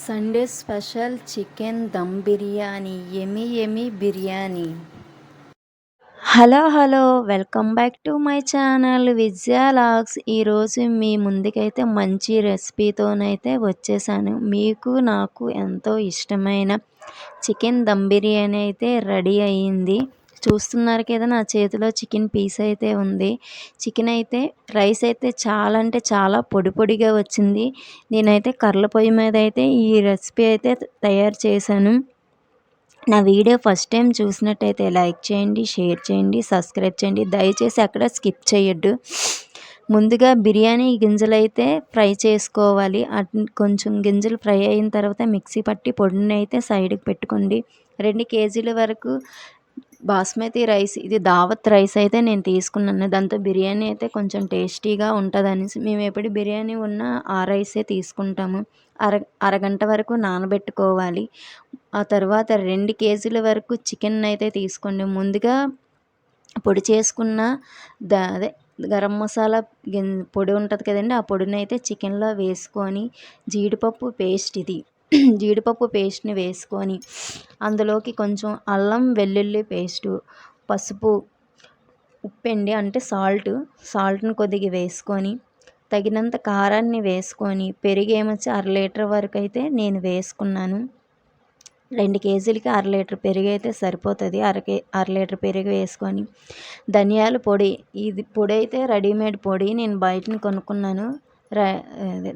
Sunday special chicken dum biryani ఎమి ఎమి biryani. Hello hello welcome back to my channel Vijaya vlogs. ఈరోజు మీ ముందుకైతే మంచి రెసిపీతోనైతే వచ్చేసాను. మీకు నాకు ఎంతో ఇష్టమైన చికెన్ దమ్ బిర్యానీ అయితే రెడీ అయ్యింది. చూస్తున్నారు కదా నా చేతిలో చికెన్ పీస్ అయితే ఉంది. చికెన్ అయితే రైస్ అయితే చాలా అంటే చాలా పొడి పొడిగా వచ్చింది. నేనైతే కర్ల పొయ్యి మీద అయితే ఈ రెసిపీ అయితే తయారు చేశాను. నా వీడియో ఫస్ట్ టైం చూసినట్టయితే లైక్ చేయండి షేర్ చేయండి సబ్స్క్రైబ్ చేయండి. దయచేసి అక్కడ స్కిప్ చేయొద్దు. ముందుగా బిర్యానీ గింజలు అయితే ఫ్రై చేసుకోవాలి. కొంచెం గింజలు ఫ్రై అయిన తర్వాత మిక్సీ పట్టి పొడిని అయితే సైడ్కి పెట్టుకోండి. రెండు కేజీల వరకు బాస్మతి రైస్ ఇది దావత్ రైస్ అయితే నేను తీసుకున్నాను. దాంతో బిర్యానీ అయితే కొంచెం టేస్టీగా ఉంటుందని మేము ఎప్పుడు బిర్యానీ ఉన్న ఆ రైసే తీసుకుంటాము. అర అరగంట వరకు నానబెట్టుకోవాలి. ఆ తర్వాత రెండు కేజీల వరకు చికెన్ అయితే తీసుకోండి. ముందుగా పొడి చేసుకున్న ద అదే గరం మసాలా పొడి ఉంటుంది కదండి ఆ పొడిని అయితే చికెన్లో వేసుకొని జీడిపప్పు పేస్ట్ ఇది. జీడిపప్పు పేస్ట్ని వేసుకొని అందులోకి కొంచెం అల్లం వెల్లుల్లి పేస్టు పసుపు ఉప్పండి అంటే సాల్ట్ సాల్ట్ని కొద్దిగా వేసుకొని తగినంత కారాన్ని వేసుకొని పెరుగు ఏమొచ్చి అర లీటర్ వరకు అయితే నేను వేసుకున్నాను. రెండు కేజీలకి అర లీటర్ పెరుగు అయితే సరిపోతుంది. అర కే అర లీటర్ పెరుగు వేసుకొని ధనియాల పొడి ఇది పొడి అయితే రెడీమేడ్ పొడి నేను బయటని కొనుక్కున్నాను.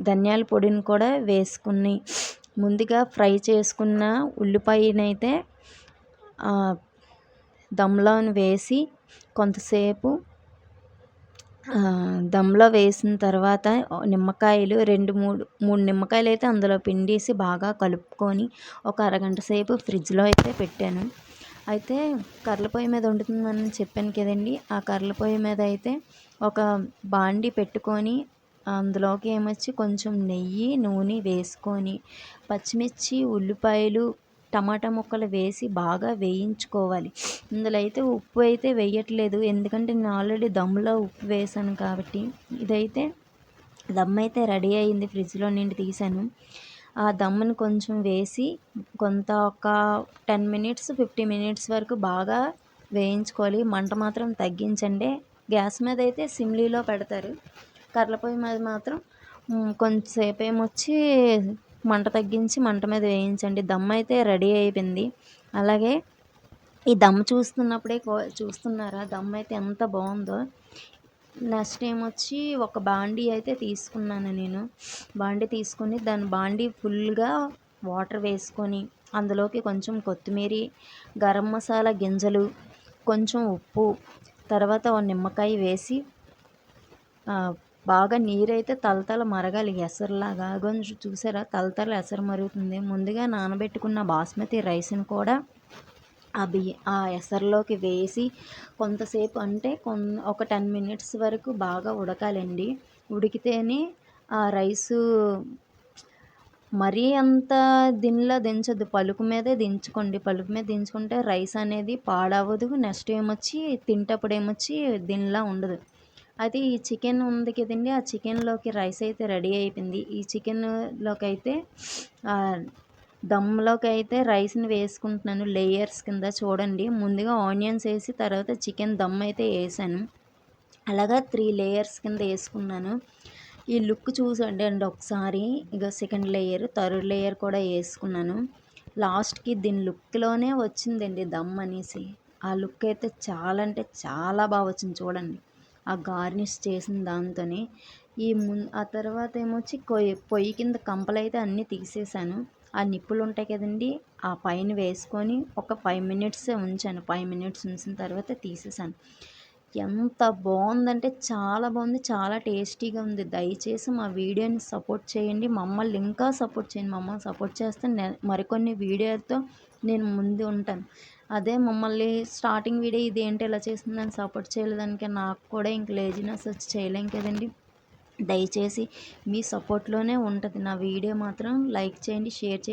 ధనియాల పొడిని కూడా వేసుకుని ముందుగా ఫ్రై చేసుకున్న ఉల్లిపాయనైతే దమ్లో వేసి కొంతసేపు దమ్లో వేసిన తర్వాత నిమ్మకాయలు రెండు మూడు మూడు నిమ్మకాయలు అయితే అందులో పిండేసి బాగా కలుపుకొని ఒక అరగంట సేపు ఫ్రిడ్జ్లో అయితే పెట్టాను. అయితే కర్రల పొయ్యి మీద వండుతుందని చెప్పాను కదండి ఆ కర్రల పొయ్యి మీద అయితే ఒక బాండి పెట్టుకొని అందులోకి ఏమొచ్చి కొంచెం నెయ్యి నూనె వేసుకొని పచ్చిమిర్చి ఉల్లిపాయలు టమాటా ముక్కలు వేసి బాగా వేయించుకోవాలి. ఇందులో అయితే ఉప్పు అయితే వేయట్లేదు. ఎందుకంటే నేను ఆల్రెడీ దమ్ములో ఉప్పు వేసాను కాబట్టి ఇదైతే దమ్ అయితే రెడీ అయింది. ఫ్రిడ్జ్లో నుండి తీసాను. ఆ దమ్ముని కొంచెం వేసి కొంత ఒక టెన్ మినిట్స్ ఫిఫ్టీ మినిట్స్ వరకు బాగా వేయించుకోవాలి. మంట మాత్రం తగ్గించండి. గ్యాస్ మీద అయితే సిమ్లీలో పెడతారు. కర్రల పొయ్యి మీద మాత్రం కొంచెంసేపు ఏమొచ్చి మంట తగ్గించి మంట మీద వేయించండి. దమ్ అయితే రెడీ అయిపోయింది. అలాగే ఈ దమ్ చూస్తున్నప్పుడే చూస్తున్నారా? దమ్ అయితే ఎంత బాగుందో నెక్స్ట్ ఏమొచ్చి ఒక బాండీ అయితే తీసుకున్నాను నేను. బాండీ తీసుకొని దాని బాండీ ఫుల్గా వాటర్ వేసుకొని అందులోకి కొంచెం కొత్తిమీర గరం మసాలా గింజలు కొంచెం ఉప్పు తర్వాత నిమ్మకాయ వేసి బాగా నీరైతే తలతల మరగాలి. ఎసరులాగా. కొంచెం చూసారా? తలతల ఎసరు మరుగుతుంది. ముందుగా నానబెట్టుకున్న బాస్మతి రైస్ని కూడా ఆ బియ్య ఆ ఎసరులోకి వేసి కొంతసేపు అంటే కొన్ ఒక టెన్ మినిట్స్ వరకు బాగా ఉడకాలండి. ఉడికితేనే ఆ రైసు మరీ అంత దీనిలో దించొద్దు. పలుకు మీదే దించుకోండి. పలుకు మీద దించుకుంటే రైస్ అనేది పాడవదు. నెక్స్ట్ ఏమొచ్చి తింటప్పుడు ఏమొచ్చి దీనిలా ఉండదు. అయితే ఈ చికెన్ ఉంది కదండి ఆ చికెన్లోకి రైస్ అయితే రెడీ అయిపోయింది. ఈ చికెన్లోకి అయితే దమ్లోకి అయితే రైస్ని వేసుకుంటున్నాను లేయర్స్ కింద చూడండి. ముందుగా ఆనియన్స్ వేసి తర్వాత చికెన్ దమ్ అయితే వేసాను. అలాగా త్రీ లేయర్స్ కింద వేసుకున్నాను. ఈ లుక్ చూసండి అండి ఒకసారి. ఇక సెకండ్ లేయర్ థర్డ్ లేయర్ కూడా వేసుకున్నాను. లాస్ట్కి దీని లుక్లోనే వచ్చిందండి దమ్ అనేసి. ఆ లుక్ అయితే చాలా అంటే చాలా బాగా వచ్చింది చూడండి. ఆ గార్నిష్ చేసిన దాంతోనే ఈ ము ఆ తర్వాత ఏమొచ్చి కొయ్యి పొయ్యి కింద కంపలు అయితే అన్నీ తీసేసాను. ఆ నిప్పులు ఉంటాయి కదండి ఆ పైన వేసుకొని ఒక ఫైవ్ మినిట్స్ ఉంచాను. ఫైవ్ మినిట్స్ ఉంచిన తర్వాత తీసేసాను. ఎంత బాగుందంటే చాలా బాగుంది చాలా టేస్టీగా ఉంది. దయచేసి మా వీడియోని సపోర్ట్ చేయండి. మమ్మల్ని ఇంకా సపోర్ట్ చేయండి. మమ్మల్ని సపోర్ట్ చేస్తే మరికొన్ని వీడియోతో నేను ముందు ఉంటాను. అదే మమ్మల్ని స్టార్టింగ్ వీడియో ఇది ఏంటి ఇలా అని సపోర్ట్ చేయలేదానికి నాకు కూడా ఇంక లేజినెస్ వచ్చి చేయలేం కదండి. దయచేసి మీ సపోర్ట్లోనే ఉంటుంది. నా వీడియో మాత్రం లైక్ చేయండి షేర్ చేయండి.